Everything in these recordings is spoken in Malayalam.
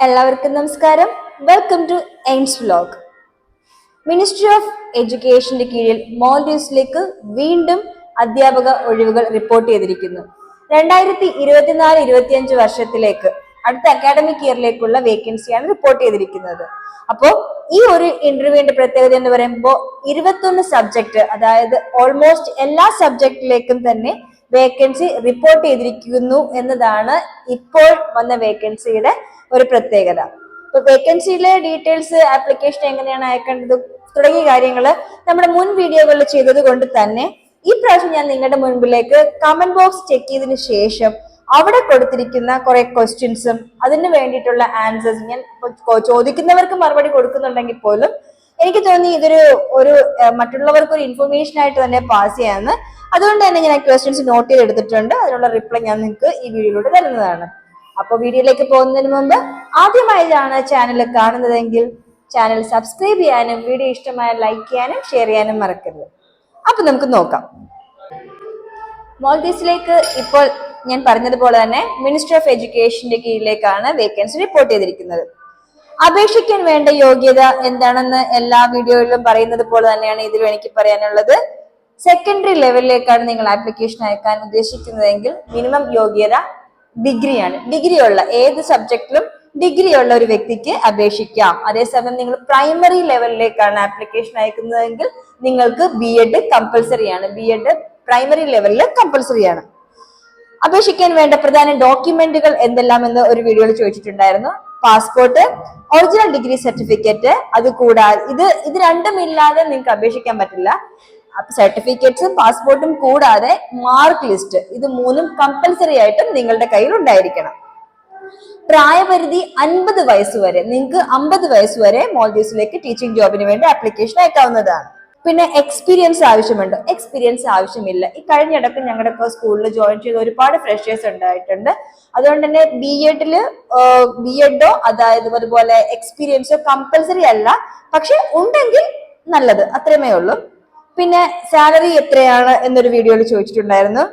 എല്ലാവർക്കും നമസ്കാരം. Welcome to AIMS vlog ministry of എഡ്യൂക്കേഷന്റെ കീഴിൽ മോൾഡീവ്സിലേക്ക് വീണ്ടും അധ്യാപക ഒഴിവുകൾ റിപ്പോർട്ട് ചെയ്തിരിക്കുന്നു. രണ്ടായിരത്തി ഇരുപത്തിനാല് ഇരുപത്തിയഞ്ച് വർഷത്തിലേക്ക് അടുത്ത അക്കാഡമിക് ഇയറിലേക്കുള്ള വേക്കൻസിയാണ് റിപ്പോർട്ട് ചെയ്തിരിക്കുന്നത്. അപ്പോൾ ഈ ഒരു ഇന്റർവ്യൂവിന്റെ പ്രത്യേകത എന്ന് പറയുമ്പോൾ ഇരുപത്തൊന്ന് സബ്ജക്ട് അതായത് ഓൾമോസ്റ്റ് എല്ലാ സബ്ജക്റ്റിലേക്കും തന്നെ വേക്കൻസി റിപ്പോർട്ട് ചെയ്തിരിക്കുന്നു എന്നതാണ് ഇപ്പോൾ വന്ന വേക്കൻസിയുടെ ഒരു പ്രത്യേകത. ഇപ്പൊ വേക്കൻസിയിലെ ഡീറ്റെയിൽസ് ആപ്ലിക്കേഷൻ എങ്ങനെയാണ് അയക്കേണ്ടത് തുടങ്ങിയ കാര്യങ്ങൾ നമ്മുടെ മുൻ വീഡിയോകളിൽ ചെയ്തത് കൊണ്ട് തന്നെ ഈ പ്രാവശ്യം ഞാൻ നിങ്ങളുടെ മുൻപിലേക്ക് കമന്റ് ബോക്സ് ചെക്ക് ചെയ്തതിന് ശേഷം അവിടെ കൊടുത്തിരിക്കുന്ന കുറെ ക്വസ്റ്റ്യൻസും അതിന് വേണ്ടിയിട്ടുള്ള ആൻസേഴ്സ് ഞാൻ ചോദിക്കുന്നവർക്ക് മറുപടി കൊടുക്കുന്നുണ്ടെങ്കിൽ പോലും എനിക്ക് തോന്നി ഇതൊരു ഒരു മറ്റുള്ളവർക്ക് ഒരു ഇൻഫർമേഷൻ ആയിട്ട് തന്നെ പാസ് ചെയ്യാമെന്ന്. അതുകൊണ്ട് തന്നെ ഞാൻ ക്വസ്റ്റ്യൻസ് നോട്ട് ചെയ്തെടുത്തിട്ടുണ്ട്. അതിനുള്ള റിപ്ലൈ ഞാൻ നിങ്ങൾക്ക് ഈ വീഡിയോയിലൂടെ തരുന്നതാണ്. അപ്പൊ വീഡിയോയിലേക്ക് പോകുന്നതിന് മുമ്പ് ആദ്യമായിട്ടാണ് ചാനൽ കാണുന്നതെങ്കിൽ ചാനൽ സബ്സ്ക്രൈബ് ചെയ്യാനും വീഡിയോ ഇഷ്ടമായ ലൈക്ക് ചെയ്യാനും ഷെയർ ചെയ്യാനും മറക്കരുത്. അപ്പൊ നമുക്ക് നോക്കാം. മോൾദീസിലേക്ക് ഇപ്പോൾ ഞാൻ പറഞ്ഞതുപോലെ തന്നെ മിനിസ്റ്റർ ഓഫ് എഡ്യൂക്കേഷന്റെ കീഴിലേക്കാണ് വേക്കൻസി റിപ്പോർട്ട് ചെയ്തിരിക്കുന്നത്. അപേക്ഷിക്കാൻ വേണ്ട യോഗ്യത എന്താണെന്ന് എല്ലാ വീഡിയോയിലും പറയുന്നത് പോലെ തന്നെയാണ് ഇതിലും എനിക്ക് പറയാനുള്ളത്. സെക്കൻഡറി ലെവലിലേക്കാണ് നിങ്ങൾ ആപ്ലിക്കേഷൻ അയക്കാൻ ഉദ്ദേശിക്കുന്നതെങ്കിൽ മിനിമം യോഗ്യത ഡിഗ്രിയാണ്. ഡിഗ്രിയുള്ള ഏത് സബ്ജക്റ്റിലും ഡിഗ്രി ഉള്ള ഒരു വ്യക്തിക്ക് അപേക്ഷിക്കാം. അതേസമയം നിങ്ങൾ പ്രൈമറി ലെവലിലേക്കാണ് ആപ്ലിക്കേഷൻ അയക്കുന്നതെങ്കിൽ നിങ്ങൾക്ക് ബി എഡ് കമ്പൽസറി ആണ്. ബി എഡ് പ്രൈമറി ലെവലിൽ കമ്പൽസറി ആണ്. അപേക്ഷിക്കാൻ വേണ്ട പ്രധാന ഡോക്യുമെന്റുകൾ എന്തെല്ലാം എന്ന് ഒരു വീഡിയോയിൽ ചോദിച്ചിട്ടുണ്ടായിരുന്നു. പാസ്പോർട്ട് ഒറിജിനൽ ഡിഗ്രി സർട്ടിഫിക്കറ്റ് അത് കൂടാതെ ഇത് ഇത് രണ്ടും ഇല്ലാതെ നിങ്ങൾക്ക് അപേക്ഷിക്കാൻ പറ്റില്ല. സർട്ടിഫിക്കറ്റ്സും പാസ്പോർട്ടും കൂടാതെ മാർക്ക് ലിസ്റ്റ് ഇത് മൂന്നും കമ്പൽസറി ആയിട്ടും നിങ്ങളുടെ കയ്യിൽ ഉണ്ടായിരിക്കണം. പ്രായപരിധി അൻപത് വയസ്സ് വരെ നിങ്ങൾക്ക് അമ്പത് വയസ്സ് വരെ മോൾഡീവ്സിലേക്ക് ടീച്ചിങ് ജോബിന് വേണ്ടി ആപ്ലിക്കേഷൻ അയക്കാവുന്നതാണ്. പിന്നെ എക്സ്പീരിയൻസ് ആവശ്യമുണ്ടോ. എക്സ്പീരിയൻസ് ആവശ്യമില്ല. ഈ കഴിഞ്ഞിടക്ക് ഞങ്ങളുടെ സ്കൂളിൽ ജോയിൻ ചെയ്ത ഒരുപാട് ഫ്രഷേഴ്സ് ഉണ്ടായിട്ടുണ്ട്. അതുകൊണ്ട് തന്നെ ബി എഡിൽ ബി എഡോ അതായത് അതുപോലെ എക്സ്പീരിയൻസോ കമ്പൽസറി അല്ല. പക്ഷെ ഉണ്ടെങ്കിൽ നല്ലത്. അത്രമേ ഉള്ളൂ. പിന്നെ സാലറി എത്രയാണ് എന്നൊരു വീഡിയോയിൽ ചോദിച്ചിട്ടുണ്ടായിരുന്നു.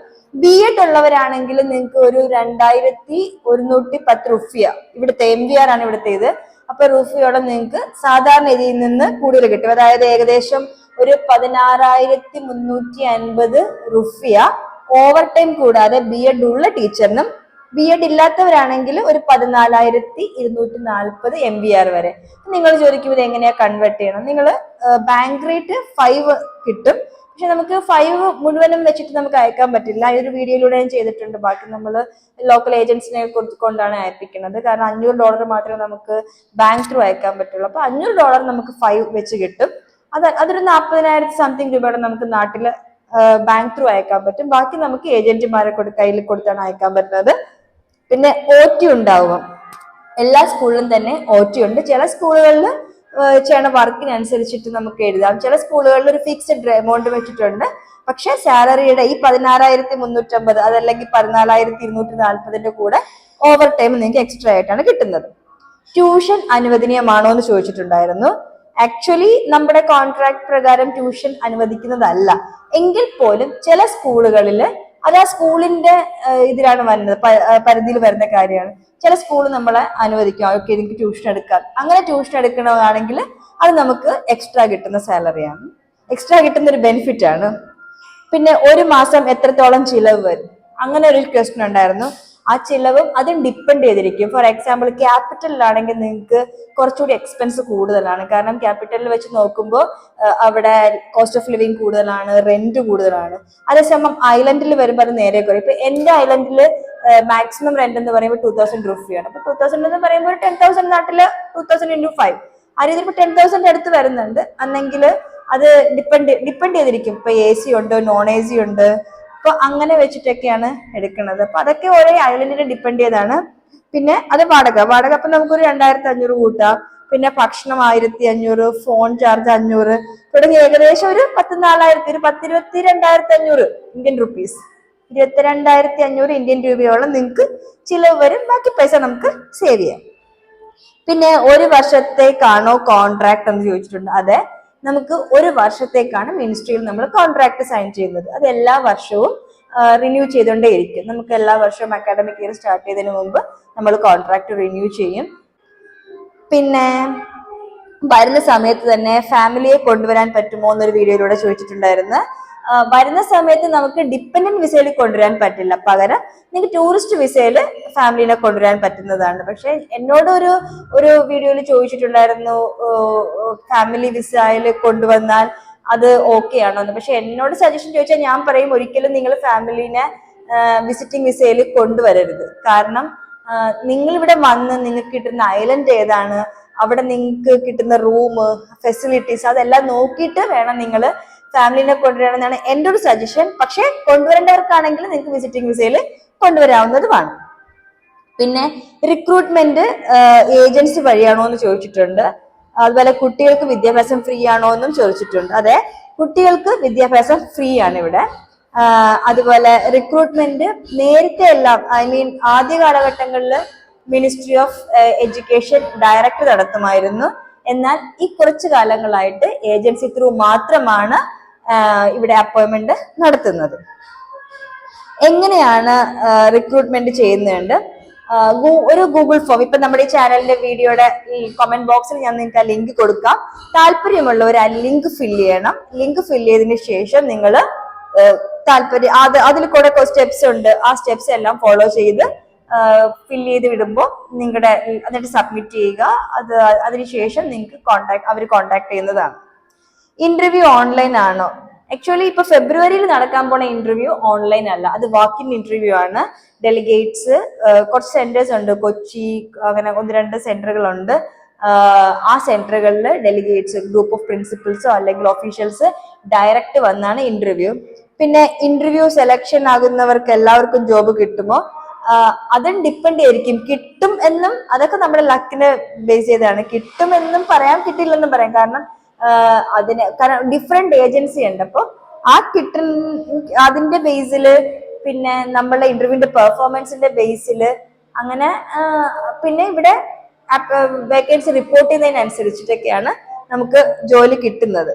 ബി എഡ് ഉള്ളവരാണെങ്കിൽ നിങ്ങൾക്ക് ഒരു രണ്ടായിരത്തി ഒരുന്നൂറ്റി പത്ത് റുഫിയ ഇവിടുത്തെ എം വി ആർ ആണ് ഇവിടുത്തെ ഇത്. അപ്പൊ റുഫിയോളം നിങ്ങൾക്ക് സാധാരണ രീതിയിൽ നിന്ന് കൂടുതൽ കിട്ടും. അതായത് ഏകദേശം ഒരു പതിനാറായിരത്തി മുന്നൂറ്റി അൻപത് റുഫിയ. ഓവർ ടൈം കൂടാതെ ബി എഡ് ഉള്ള ടീച്ചറിനും ബി എഡ് ഇല്ലാത്തവരാണെങ്കിൽ ഒരു പതിനാലായിരത്തി ഇരുന്നൂറ്റി നാൽപ്പത് എം ബി ആർ വരെ. നിങ്ങൾ ചോദിക്കും ഇത് എങ്ങനെയാ കൺവേർട്ട് ചെയ്യണം? നിങ്ങൾ ബാങ്ക് റേറ്റ് ഫൈവ് കിട്ടും. പക്ഷെ നമുക്ക് ഫൈവ് മുഴുവനും വെച്ചിട്ട് നമുക്ക് അയക്കാൻ പറ്റില്ല. ഈ ഒരു വീഡിയോയിലൂടെ ഞാൻ ചെയ്തിട്ടുണ്ട്. ബാക്കി നമ്മൾ ലോക്കൽ ഏജൻസിനെ കൊടുത്തുകൊണ്ടാണ് അയപ്പിക്കുന്നത്. കാരണം അഞ്ഞൂറ് ഡോളർ മാത്രമേ നമുക്ക് ബാങ്ക് ത്രൂ അയക്കാൻ പറ്റുള്ളൂ. അപ്പൊ അഞ്ഞൂറ് ഡോളർ നമുക്ക് ഫൈവ് വെച്ച് കിട്ടും. അത് അതൊരു നാൽപ്പതിനായിരത്തി സംതിങ് രൂപയുടെ നമുക്ക് നാട്ടിൽ ബാങ്ക് ത്രൂ അയക്കാൻ പറ്റും. ബാക്കി നമുക്ക് ഏജന്റുമാരെ കയ്യിൽ കൊടുത്താണ് അയക്കാൻ പറ്റുന്നത്. പിന്നെ ഒ ടി ഉണ്ടാവും. എല്ലാ സ്കൂളിലും തന്നെ ഒ ടി ഉണ്ട്. ചില സ്കൂളുകളിൽ ചെയ്യണ വർക്കിനനുസരിച്ചിട്ട് നമുക്ക് എഴുതാം. ചില സ്കൂളുകളിൽ ഒരു ഫിക്സ്ഡ് എമൗണ്ട് വെച്ചിട്ടുണ്ട്. പക്ഷെ സാലറിയുടെ ഈ പതിനാറായിരത്തി മുന്നൂറ്റമ്പത് അതല്ലെങ്കിൽ പതിനാലായിരത്തി ഇരുന്നൂറ്റി നാൽപ്പതിന്റെ കൂടെ ഓവർ ടൈം നിങ്ങൾക്ക് എക്സ്ട്രാ ആയിട്ടാണ് കിട്ടുന്നത്. ട്യൂഷൻ അനുവദനീയമാണോ എന്ന് ചോദിച്ചിട്ടുണ്ടായിരുന്നു. ആക്ച്വലി നമ്മുടെ കോൺട്രാക്ട് പ്രകാരം ട്യൂഷൻ അനുവദിക്കുന്നതല്ല. എങ്കിൽ പോലും ചില സ്കൂളുകളിൽ അത് ആ സ്കൂളിന്റെ ഇതിലാണ് വരുന്നത് പരിധിയിൽ വരുന്ന കാര്യമാണ്. ചില സ്കൂൾ നമ്മളെ അനുവദിക്കും ഓക്കെ എനിക്ക് ട്യൂഷൻ എടുക്കാം. അങ്ങനെ ട്യൂഷൻ എടുക്കണമെന്നാണെങ്കിൽ അത് നമുക്ക് എക്സ്ട്രാ കിട്ടുന്ന സാലറിയാണ് എക്സ്ട്രാ കിട്ടുന്ന ഒരു ബെനിഫിറ്റ് ആണ്. പിന്നെ ഒരു മാസം എത്രത്തോളം ചിലവ് വരും? അങ്ങനെ ഒരു ക്വസ്റ്റ്യൻ ഉണ്ടായിരുന്നു. ആ ചിലവും അതും ഡിപ്പെൻഡ് ചെയ്തിരിക്കും. ഫോർ എക്സാമ്പിൾ ക്യാപിറ്റലിലാണെങ്കിൽ നിങ്ങൾക്ക് കുറച്ചുകൂടി എക്സ്പെൻസ് കൂടുതലാണ്. കാരണം ക്യാപിറ്റലിൽ വെച്ച് നോക്കുമ്പോൾ അവിടെ കോസ്റ്റ് ഓഫ് ലിവിങ് കൂടുതലാണ് റെന്റ് കൂടുതലാണ്. അതേസമയം ഐലൻഡിൽ വരുമ്പോൾ അത് നേരെ കുറയും. ഇപ്പൊ എന്റെ ഐലൻഡിൽ മാക്സിമം റെന്റ് എന്ന് പറയുമ്പോൾ ടൂ തൗസൻഡ് റുപ്പിയാണ് അപ്പൊ ടൂ തൗസൻഡ് എന്ന് പറയുമ്പോൾ ടെൻ തൗസൻഡ് നാട്ടിൽ ടൂ തൗസൻഡ് ഇന്റു ഫൈവ് ആ രീതിയിൽ ഇപ്പൊ ടെൻ തൗസൻഡ് അടുത്ത് വരുന്നുണ്ട്. അന്നെങ്കിൽ അത് ഡിപ്പെൻഡ് ഡിപ്പെൻഡ് ചെയ്തിരിക്കും. ഇപ്പൊ എ സി ഉണ്ട് നോൺ എ സി ഉണ്ട് അപ്പൊ അങ്ങനെ വെച്ചിട്ടൊക്കെയാണ് എടുക്കുന്നത്. അപ്പൊ അതൊക്കെ ഓരോ ഐലൻഡിനെ ഡിപ്പെൻഡ് ചെയ്താണ്. പിന്നെ അത് വാടക. വാടക അപ്പൊ നമുക്കൊരു രണ്ടായിരത്തി അഞ്ഞൂറ് കൂട്ടാം. പിന്നെ ഭക്ഷണം ആയിരത്തി അഞ്ഞൂറ് ഫോൺ ചാർജ് അഞ്ഞൂറ് തുടങ്ങി ഏകദേശം ഒരു പത്ത് നാലായിരത്തി ഒരു പത്തിരുപത്തി രണ്ടായിരത്തി അഞ്ഞൂറ് ഇന്ത്യൻ റുപ്പീസ് ഇരുപത്തി രണ്ടായിരത്തി അഞ്ഞൂറ് ഇന്ത്യൻ രൂപയോളം നിങ്ങൾക്ക് ചിലവ് വരും. ബാക്കി പൈസ നമുക്ക് സേവ് ചെയ്യാം. പിന്നെ ഒരു വർഷത്തേക്കാണോ കോൺട്രാക്ട് എന്ന് ചോദിച്ചിട്ടുണ്ട്. അതെ. നമുക്ക് ഒരു വർഷത്തേക്കാണ് മിനിസ്ട്രിയിൽ നമ്മൾ കോൺട്രാക്ട് സൈൻ ചെയ്യുന്നത്. അത് എല്ലാ വർഷവും റിന്യൂ ചെയ്തുകൊണ്ടേയിരിക്കും നമുക്ക് എല്ലാ വർഷവും അക്കാഡമിക് ഇയർ സ്റ്റാർട്ട് ചെയ്തതിന് മുമ്പ് നമ്മൾ കോൺട്രാക്ട് റിന്യൂ ചെയ്യും. പിന്നെ വരുന്ന സമയത്ത് തന്നെ ഫാമിലിയെ കൊണ്ടുവരാൻ പറ്റുമോ എന്നൊരു വീഡിയോയിലൂടെ ചോദിച്ചിട്ടുണ്ടായിരുന്നു. വരുന്ന സമയത്ത് നമുക്ക് ഡിപ്പെൻഡന്റ് വിസയിൽ കൊണ്ടുവരാൻ പറ്റില്ല. പകരം നിങ്ങൾക്ക് ടൂറിസ്റ്റ് വിസയിൽ ഫാമിലിനെ കൊണ്ടുവരാൻ പറ്റുന്നതാണ്. പക്ഷെ എന്നോട് ഒരു ഒരു വീഡിയോയിൽ ചോദിച്ചിട്ടുണ്ടായിരുന്നു ഫാമിലി വിസയിൽ കൊണ്ടുവന്നാൽ അത് ഓക്കെ ആണോ എന്ന്. പക്ഷെ എന്നോട് സജഷൻ ചോദിച്ചാൽ ഞാൻ പറയും ഒരിക്കലും നിങ്ങൾ ഫാമിലിനെ വിസിറ്റിംഗ് വിസയിൽ കൊണ്ടുവരരുത്. കാരണം നിങ്ങൾ ഇവിടെ വന്ന് നിങ്ങൾക്ക് കിട്ടുന്ന ഐലൻഡ് ഏതാണ് അവിടെ നിങ്ങൾക്ക് കിട്ടുന്ന റൂം ഫെസിലിറ്റീസ് അതെല്ലാം നോക്കിയിട്ട് വേണം നിങ്ങൾ ഫാമിലിനെ കൊണ്ടുവരണം എന്നാണ് എന്റെ ഒരു സജഷൻ പക്ഷേ കൊണ്ടുവരേണ്ടവർക്കാണെങ്കിൽ നിങ്ങൾക്ക് വിസിറ്റിംഗ് വിസയിൽ കൊണ്ടുവരാവുന്നതുമാണ്. പിന്നെ റിക്രൂട്ട്മെന്റ് ഏജൻസി വഴിയാണോ എന്ന് ചോദിച്ചിട്ടുണ്ട്. അതുപോലെ കുട്ടികൾക്ക് വിദ്യാഭ്യാസം ഫ്രീ ആണോ എന്നും ചോദിച്ചിട്ടുണ്ട്. അതെ കുട്ടികൾക്ക് വിദ്യാഭ്യാസം ഫ്രീ ആണ് ഇവിടെ. അതുപോലെ റിക്രൂട്ട്മെന്റ് നേരത്തെ എല്ലാം ഐ മീൻ ആദ്യ കാലഘട്ടങ്ങളിൽ മിനിസ്ട്രി ഓഫ് എഡ്യൂക്കേഷൻ ഡയറക്ടർ നടത്തുമായിരുന്നു. എന്നാൽ ഈ കുറച്ചു കാലങ്ങളായിട്ട് ഏജൻസി ത്രൂ മാത്രമാണ് ഇവിടെ അപ്പോയിൻമെന്റ് നടത്തുന്നത്. എങ്ങനെയാണ് റിക്രൂട്ട്മെന്റ് ചെയ്യുന്നുണ്ട് ഒരു ഗൂഗിൾ ഫോം ഇപ്പൊ നമ്മുടെ ഈ ചാനലിന്റെ വീഡിയോയുടെ ഈ കമന്റ് ബോക്സിൽ ഞാൻ നിങ്ങൾക്ക് ആ ലിങ്ക് കൊടുക്കാം. താല്പര്യമുള്ളവർ ആ ലിങ്ക് ഫില്ല് ചെയ്യണം. ലിങ്ക് ഫില്ല് ചെയ്തതിന് ശേഷം നിങ്ങൾ താല്പര്യം അത് അതിൽ കുറെ സ്റ്റെപ്സ് ഉണ്ട്. ആ സ്റ്റെപ്സ് എല്ലാം ഫോളോ ചെയ്ത് ഫില്ല് ചെയ്ത് വിടുമ്പോൾ നിങ്ങളുടെ എന്നിട്ട് സബ്മിറ്റ് ചെയ്യുക. അത് അതിനുശേഷം നിങ്ങൾക്ക് കോണ്ടാക്ട് അവർ കോണ്ടാക്ട് ചെയ്യുന്നതാണ്. ഇന്റർവ്യൂ ഓൺലൈൻ ആണോ? ആക്ച്വലി ഇപ്പൊ ഫെബ്രുവരിയിൽ നടക്കാൻ പോണ ഇന്റർവ്യൂ ഓൺലൈൻ അല്ല. അത് വാക്കിൻ ഇന്റർവ്യൂ ആണ്. ഡെലിഗേറ്റ്സ് കുറച്ച് സെന്റേഴ്സ് ഉണ്ട്. കൊച്ചി അങ്ങനെ ഒന്ന് രണ്ട് സെന്ററുകളുണ്ട് ആ സെന്ററുകളിൽ ഡെലിഗേറ്റ്സ് ഗ്രൂപ്പ് ഓഫ് പ്രിൻസിപ്പൽസോ അല്ലെങ്കിൽ ഒഫീഷ്യൽസ് ഡയറക്റ്റ് വന്നാണ് ഇന്റർവ്യൂ പിന്നെ ഇന്റർവ്യൂ സെലക്ഷൻ ആകുന്നവർക്ക് എല്ലാവർക്കും ജോബ് കിട്ടുമോ? അതും ഡിപ്പെൻഡ് ആയിരിക്കും. കിട്ടും എന്നും അതൊക്കെ നമ്മുടെ ലക്കിനെ ബേസ് ചെയ്താണ് കിട്ടും എന്നും പറയാം കിട്ടില്ലെന്നും പറയാം. കാരണം അതിന് കാരണം ഡിഫറെന്റ് ഏജൻസി ഉണ്ട്. അപ്പോൾ ആ കിട്ടുന്ന അതിന്റെ ബേസിൽ പിന്നെ നമ്മളെ ഇന്റർവ്യൂവിന്റെ പെർഫോമൻസിന്റെ ബേസിൽ അങ്ങനെ പിന്നെ ഇവിടെ വേക്കൻസി റിപ്പോർട്ട് ചെയ്യുന്നതിനനുസരിച്ചിട്ടൊക്കെയാണ് നമുക്ക് ജോലി കിട്ടുന്നത്.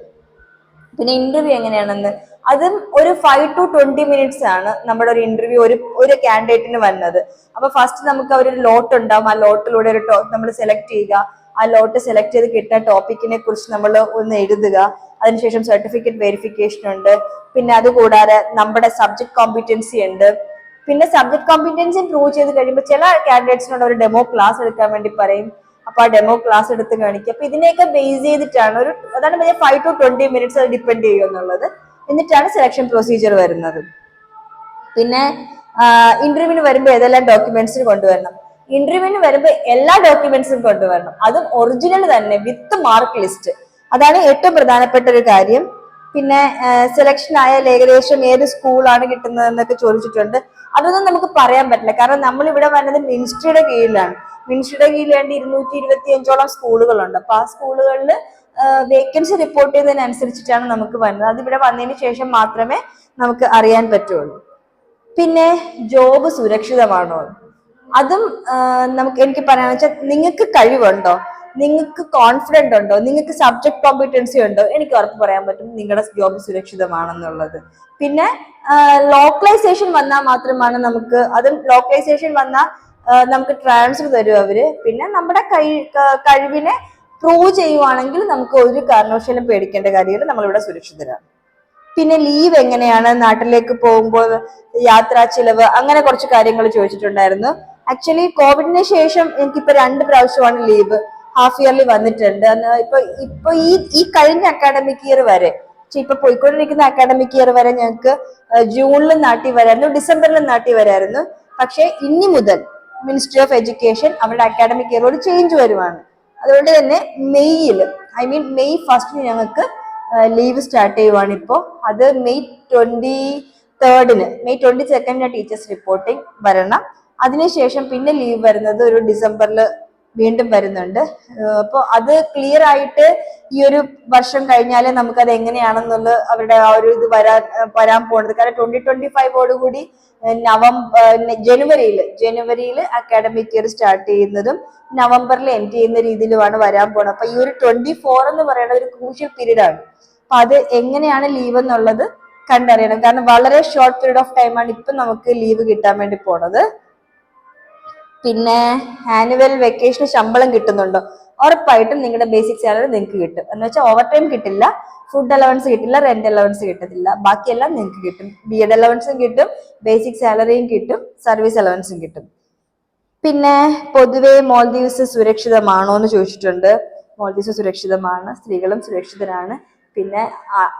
പിന്നെ ഇന്റർവ്യൂ എങ്ങനെയാണെന്ന്? അതും ഒരു ഫൈവ് ടു ട്വന്റി മിനിറ്റ്സ് ആണ് നമ്മുടെ ഒരു ഇന്റർവ്യൂ ഒരു ഒരു കാൻഡിഡേറ്റിന് വന്നത്. അപ്പൊ ഫസ്റ്റ് നമുക്ക് ഒരു ലോട്ട് ഉണ്ടാവും. ആ ലോട്ടിലൂടെ ഒരു നമ്മൾ സെലക്ട് ചെയ്യുക. ആ ലോട്ട് സെലക്ട് ചെയ്ത് കിട്ടുന്ന ടോപ്പിക്കിനെ കുറിച്ച് നമ്മൾ ഒന്ന് എഴുതുക. അതിനുശേഷം സർട്ടിഫിക്കറ്റ് വെരിഫിക്കേഷൻ ഉണ്ട്. പിന്നെ അതുകൂടാതെ നമ്മുടെ സബ്ജക്ട് കോമ്പിറ്റൻസി ഉണ്ട്. പിന്നെ സബ്ജക്ട് കോമ്പിറ്റൻസി പ്രൂവ് ചെയ്ത് കഴിയുമ്പോൾ ചില കാൻഡിഡേറ്റ്സിനോട് ഒരു ഡെമോ ക്ലാസ് എടുക്കാൻ വേണ്ടി പറയും. അപ്പൊ ആ ഡെമോ ക്ലാസ് എടുത്ത് കാണിക്കുക. അപ്പൊ ഇതിനെയൊക്കെ ബേസ് ചെയ്തിട്ടാണ് ഒരു അതാണ് പറഞ്ഞ ഫൈവ് ടു ട്വന്റി മിനിറ്റ്സ് അത് ഡിപ്പെൻഡ് ചെയ്യും എന്നുള്ളത്. എന്നിട്ടാണ് സെലക്ഷൻ പ്രൊസീജിയർ വരുന്നത്. പിന്നെ ഇന്റർവ്യൂവിന് വരുമ്പോൾ ഏതെല്ലാം ഡോക്യുമെന്റ്സ് കൊണ്ടുവരണം? ഇന്റർവ്യൂവിന് വരുമ്പോൾ എല്ലാ ഡോക്യുമെന്റ്സും കൊണ്ടുവരണം. അതും ഒറിജിനൽ തന്നെ വിത്ത് മാർക്ക് ലിസ്റ്റ് അതാണ് ഏറ്റവും പ്രധാനപ്പെട്ട ഒരു കാര്യം. പിന്നെ സെലക്ഷൻ ആയാൽ ഏകദേശം ഏത് സ്കൂളാണ് കിട്ടുന്നത് എന്നൊക്കെ ചോദിച്ചിട്ടുണ്ട്. അതൊന്നും നമുക്ക് പറയാൻ പറ്റില്ല. കാരണം നമ്മൾ ഇവിടെ വരുന്നത് മിനിസ്ട്രിയുടെ കീഴിലാണ്. മിനിസ്ട്രിയുടെ കീഴിൽ വേണ്ടി ഇരുന്നൂറ്റി ഇരുപത്തി അഞ്ചോളം സ്കൂളുകളുണ്ട്. അപ്പൊ ആ സ്കൂളുകളിൽ വേക്കൻസി റിപ്പോർട്ട് ചെയ്തതിനനുസരിച്ചിട്ടാണ് നമുക്ക് വരുന്നത്. അതിവിടെ വന്നതിന് ശേഷം മാത്രമേ നമുക്ക് അറിയാൻ പറ്റുള്ളൂ. പിന്നെ ജോബ് സുരക്ഷിതമാണോ? അതും നമുക്ക് എനിക്ക് പറയാന്ന് വെച്ചാൽ നിങ്ങൾക്ക് കഴിവുണ്ടോ? നിങ്ങൾക്ക് കോൺഫിഡന്റ് ഉണ്ടോ? നിങ്ങൾക്ക് സബ്ജക്ട് കോമ്പിറ്റൻസി ഉണ്ടോ? എനിക്ക് ഉറപ്പ് പറയാൻ പറ്റും നിങ്ങളുടെ ജോബ് സുരക്ഷിതമാണെന്നുള്ളത്. പിന്നെ ലോക്കലൈസേഷൻ വന്നാൽ മാത്രമാണ് നമുക്ക് അതും ലോക്കലൈസേഷൻ വന്നാൽ നമുക്ക് ട്രാൻസ്ഫർ തരും അവർ. പിന്നെ നമ്മുടെ കൈ കഴിവിനെ പ്രൂവ് ചെയ്യുവാണെങ്കിൽ നമുക്ക് ഒരു കാരണവശാലും പേടിക്കേണ്ട കാര്യമില്ല. നമ്മളിവിടെ സുരക്ഷിതരാണ്. പിന്നെ ലീവ് എങ്ങനെയാണ്? നാട്ടിലേക്ക് പോകുമ്പോൾ യാത്രാ ചിലവ് അങ്ങനെ കുറച്ച് കാര്യങ്ങൾ ചോദിച്ചിട്ടുണ്ടായിരുന്നു. ആക്ച്വലി കോവിഡിന് ശേഷം എനിക്കിപ്പോ രണ്ട് പ്രാവശ്യമാണ് ലീവ് ഹാഫ് ഇയർലി വന്നിട്ടുണ്ട്. ഇപ്പൊ ഇപ്പൊ ഈ ഈ കഴിഞ്ഞ അക്കാഡമിക് ഇയർ വരെ പക്ഷെ ഇപ്പൊ പോയിക്കൊണ്ടിരിക്കുന്ന അക്കാഡമിക് ഇയർ വരെ ഞങ്ങൾക്ക് ജൂണിലും നാട്ടിൽ വരായിരുന്നു ഡിസംബറിലും നാട്ടിൽ വരായിരുന്നു. പക്ഷെ ഇനി മുതൽ മിനിസ്ട്രി ഓഫ് എഡ്യൂക്കേഷൻ അവരുടെ അക്കാഡമിക് ഇയറോട് ചേഞ്ച് വരുവാണ്. അതുകൊണ്ട് തന്നെ മെയ്യിൽ ഐ മീൻ മെയ് ഫസ്റ്റിന് ഞങ്ങൾക്ക് ലീവ് സ്റ്റാർട്ട് ചെയ്യുവാണ് ഇപ്പോൾ അത് മെയ് ട്വന്റി തേർഡിന് മെയ് ട്വന്റി സെക്കൻഡിന് ടീച്ചേഴ്സ് റിപ്പോർട്ടിംഗ് വരണം. അതിനുശേഷം പിന്നെ ലീവ് വരുന്നത് ഒരു ഡിസംബറിൽ വീണ്ടും വരുന്നുണ്ട്. അപ്പോൾ അത് ക്ലിയർ ആയിട്ട് ഈ ഒരു വർഷം കഴിഞ്ഞാലേ നമുക്കത് എങ്ങനെയാണെന്നുള്ള അവരുടെ ആ ഒരു ഇത് വരാൻ വരാൻ പോകുന്നത് കാരണം ട്വന്റി ട്വന്റി ഫൈവോടുകൂടി നവംബർ ജനുവരിയിൽ ജനുവരിയിൽ അക്കാഡമിക് ഇയർ സ്റ്റാർട്ട് ചെയ്യുന്നതും നവംബറിൽ എൻഡ് ചെയ്യുന്ന രീതിയിലുമാണ് വരാൻ പോകുന്നത് അപ്പൊ ഈ ഒരു ട്വന്റി ഫോർ എന്ന് പറയുന്നത് ഒരു ക്രൂഷ്യൽ പീരീഡ് ആണ്. അപ്പൊ അത് എങ്ങനെയാണ് ലീവ് എന്നുള്ളത് കണ്ടറിയണം. കാരണം വളരെ ഷോർട്ട് പീരീഡ് ഓഫ് ടൈമാണ് ഇപ്പൊ നമുക്ക് ലീവ് കിട്ടാൻ വേണ്ടി പോണത്. പിന്നെ ആനുവൽ വെക്കേഷന് ശമ്പളം കിട്ടുന്നുണ്ടോ? ഉറപ്പായിട്ടും നിങ്ങളുടെ ബേസിക് സാലറി നിങ്ങൾക്ക് കിട്ടും. എന്ന് വെച്ചാൽ ഓവർ ടൈം കിട്ടില്ല ഫുഡ് അലവൻസ് കിട്ടില്ല റെന്റ് അലവൻസ് കിട്ടത്തില്ല. ബാക്കിയെല്ലാം നിങ്ങൾക്ക് കിട്ടും. ബി എഡ് അലവൻസും കിട്ടും ബേസിക് സാലറിയും കിട്ടും സർവീസ് അലവൻസും കിട്ടും. പിന്നെ പൊതുവെ മോൾദീവ്സ് സുരക്ഷിതമാണോ എന്ന് ചോദിച്ചിട്ടുണ്ട്. മോൾദീവ്സ് സുരക്ഷിതമാണ് സ്ത്രീകളും സുരക്ഷിതരാണ്. പിന്നെ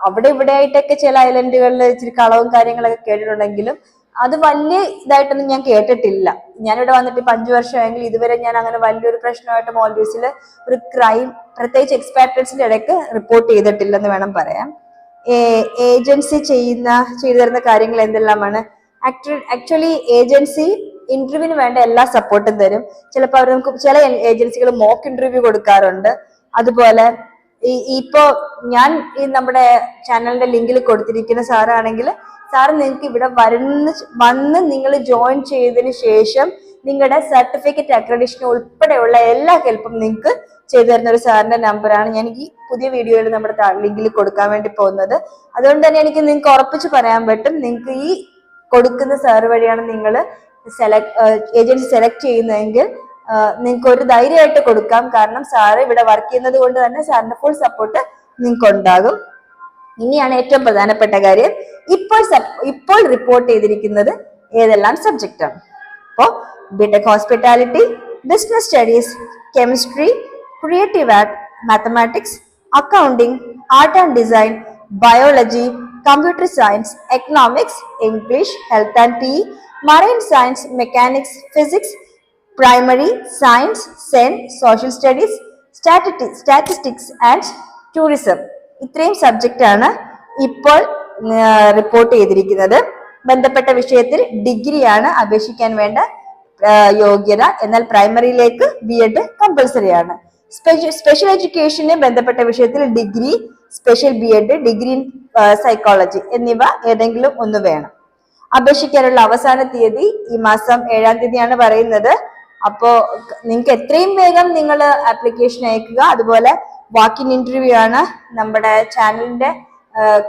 അവിടെ ഇവിടെ ആയിട്ടൊക്കെ ചില ഐലൻഡുകളിൽ ഇച്ചിരി കളവും കാര്യങ്ങളൊക്കെ കേട്ടിട്ടുണ്ടെങ്കിലും അത് വലിയ ഇതായിട്ടൊന്നും ഞാൻ കേട്ടിട്ടില്ല. ഞാനിവിടെ വന്നിട്ട് ഇപ്പൊ അഞ്ചു വർഷമായെങ്കിൽ ഇതുവരെ ഞാൻ അങ്ങനെ വലിയൊരു പ്രശ്നമായിട്ട് മോൾഡീവ്സിൽ ഒരു ക്രൈം പ്രത്യേകിച്ച് എക്സ്പാട്രേറ്റ്സിന്റെ ഇടയ്ക്ക് റിപ്പോർട്ട് ചെയ്തിട്ടില്ലെന്ന് വേണം പറയാം ഏജൻസി ചെയ്യുന്ന ചെയ്തു തരുന്ന കാര്യങ്ങൾ എന്തെല്ലാമാണ്? ആക്ച്വലി ഏജൻസി ഇന്റർവ്യൂവിന് വേണ്ട എല്ലാ സപ്പോർട്ടും തരും. ചിലപ്പോൾ അവർ നമുക്ക് ചില ഏജൻസികൾ മോക്ക് ഇന്റർവ്യൂ കൊടുക്കാറുണ്ട്. അതുപോലെ ഈ ഇപ്പോ ഞാൻ ഈ നമ്മുടെ ചാനലിന്റെ ലിങ്കിൽ കൊടുത്തിരിക്കുന്ന സാറാണെങ്കിൽ സാറ് നിങ്ങൾക്ക് ഇവിടെ വരുന്ന വന്ന് നിങ്ങൾ ജോയിൻ ചെയ്തതിന് ശേഷം നിങ്ങളുടെ സർട്ടിഫിക്കറ്റ് അക്രഡിഷൻ ഉൾപ്പെടെയുള്ള എല്ലാ ഹെൽപ്പും നിങ്ങൾക്ക് ചെയ്തു തരുന്ന ഒരു സാറിന്റെ നമ്പറാണ് ഞാൻ ഈ പുതിയ വീഡിയോയിൽ നമ്മുടെ ലിങ്കിൽ കൊടുക്കാൻ വേണ്ടി പോകുന്നത്. അതുകൊണ്ട് തന്നെ എനിക്ക് നിങ്ങൾക്ക് ഉറപ്പിച്ച് പറയാൻ പറ്റും നിങ്ങൾക്ക് ഈ കൊടുക്കുന്ന സാർ വഴിയാണ് നിങ്ങൾ സെലക്ട് ഏജൻസി സെലക്ട് ചെയ്യുന്നതെങ്കിൽ നിങ്ങൾക്ക് ഒരു ധൈര്യമായിട്ട് കൊടുക്കാം. കാരണം സാറ് ഇവിടെ വർക്ക് ചെയ്യുന്നത് കൊണ്ട് തന്നെ സാറിന്റെ ഫുൾ സപ്പോർട്ട് നിങ്ങൾക്ക് ഉണ്ടാകും. ഇനിയാണ് ഏറ്റവും പ്രധാനപ്പെട്ട കാര്യം. ഇപ്പോൾ ഇപ്പോൾ റിപ്പോർട്ട് ചെയ്തിരിക്കുന്നത് ഏതെല്ലാം സബ്ജക്റ്റ് ആണ്? അപ്പോ B Tech hospitality business studies chemistry creative art mathematics accounting art and design biology computer science economics English health and P marine science mechanics physics primary science Sen social studies statistics and tourism ഇത്രയും സബ്ജക്റ്റ് ആണ് ഇപ്പോൾ റിപ്പോർട്ട് ചെയ്തിരിക്കുന്നത്. ബന്ധപ്പെട്ട വിഷയത്തിൽ ഡിഗ്രിയാണ് അപേക്ഷിക്കാൻ വേണ്ട യോഗ്യത. എന്നാൽ പ്രൈമറിയിലേക്ക് ബി എഡ് കമ്പൽസറി ആണ്. സ്പെഷ്യൽ എഡ്യൂക്കേഷനെ ബന്ധപ്പെട്ട വിഷയത്തിൽ degree special B Ed degree in psychology എന്നിവ ഏതെങ്കിലും ഒന്ന് വേണം. അപേക്ഷിക്കാനുള്ള അവസാന തീയതി ഈ മാസം ഏഴാം തീയതിയാണ് പറയുന്നത്. അപ്പോ നിങ്ങൾക്ക് എത്രയും വേഗം നിങ്ങൾ ആപ്ലിക്കേഷൻ അയക്കുക. അതുപോലെ വാക്കിൻ ഇന്റർവ്യൂ ആണ് നമ്മുടെ ചാനലിന്റെ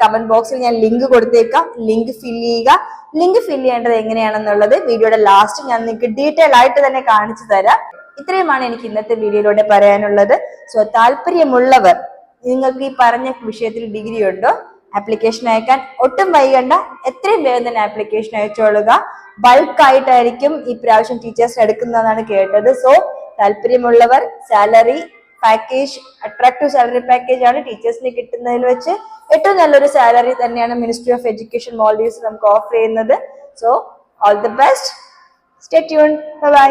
കമന്റ് ബോക്സിൽ ഞാൻ ലിങ്ക് കൊടുത്തേക്കാം. ലിങ്ക് ഫില്ല് ചെയ്യുക. ലിങ്ക് ഫില്ല് ചെയ്യേണ്ടത് എങ്ങനെയാണെന്നുള്ളത് വീഡിയോയുടെ ലാസ്റ്റ് ഞാൻ നിങ്ങൾക്ക് ഡീറ്റെയിൽ ആയിട്ട് തന്നെ കാണിച്ചു തരാം. ഇത്രയുമാണ് എനിക്ക് ഇന്നത്തെ വീഡിയോയിലൂടെ പറയാനുള്ളത്. സോ താല്പര്യമുള്ളവർ നിങ്ങൾക്ക് ഈ പറഞ്ഞ വിഷയത്തിൽ ഡിഗ്രി ഉണ്ടോ? ആപ്ലിക്കേഷൻ അയക്കാൻ ഒട്ടും വൈകണ്ട. എത്രയും വേഗം തന്നെ ആപ്ലിക്കേഷൻ അയച്ചോളുക. ബൾക്ക് ആയിട്ടായിരിക്കും ഈ പ്രാവശ്യം ടീച്ചേഴ്സ് എടുക്കുന്നതെന്നാണ് കേട്ടത്. സോ താല്പര്യമുള്ളവർ salary package attractive salary package ആണ് ടീച്ചേഴ്സിന് കിട്ടുന്നതിൽ വെച്ച് ഏറ്റവും നല്ലൊരു സാലറി തന്നെയാണ് മിനിസ്ട്രി ഓഫ് എഡ്യൂക്കേഷൻ മോൾഡീവ്സ് നമുക്ക് ഓഫർ ചെയ്യുന്നത്. So all the best stay tune bye